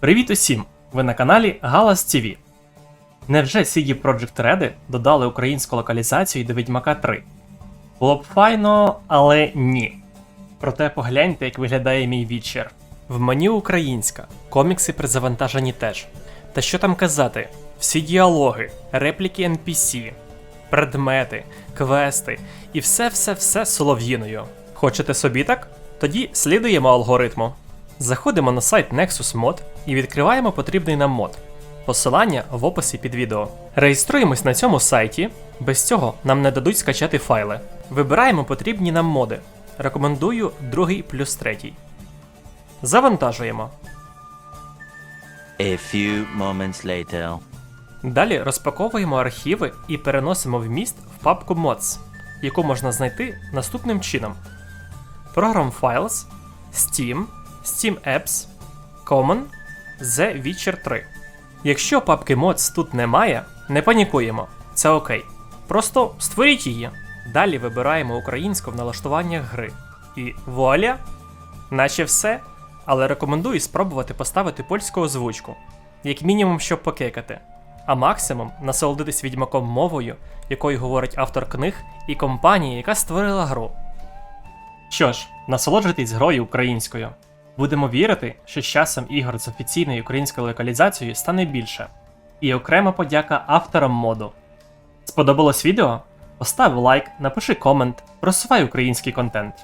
Привіт усім! Ви на каналі Галас TV. Невже CD Projekt Red додали українську локалізацію до Відьмака 3? Було б файно, але ні. Проте погляньте, як виглядає мій вічер. В меню українська, комікси при завантаженні теж. Та що там казати? Всі діалоги, репліки NPC, предмети, квести і все-все-все солов'їною. Хочете собі так? Тоді слідуємо алгоритму. Заходимо на сайт Nexus Mod і відкриваємо потрібний нам мод. Посилання в описі під відео. Реєструємось на цьому сайті, без цього нам не дадуть скачати файли. Вибираємо потрібні нам моди. Рекомендую другий плюс третій. Завантажуємо. A few moments later. Далі розпаковуємо архіви і переносимо вміст в папку Mods, яку можна знайти наступним чином: Program Files, Steam, Steam Apps, Common, The Witcher 3. Якщо папки Mods тут немає, не панікуємо, це окей. Просто створіть її. Далі вибираємо українську в налаштуваннях гри. І вуаля! Наче все, але рекомендую спробувати поставити польську озвучку, як мінімум, щоб покекати, а максимум насолодитись відьмаком мовою, якою говорить автор книг і компанія, яка створила гру. Що ж, насолоджуйтесь грою українською. Будемо вірити, що з часом ігор з офіційною українською локалізацією стане більше. І окрема подяка авторам моду. Сподобалось відео? Постав лайк, напиши комент, просувай український контент.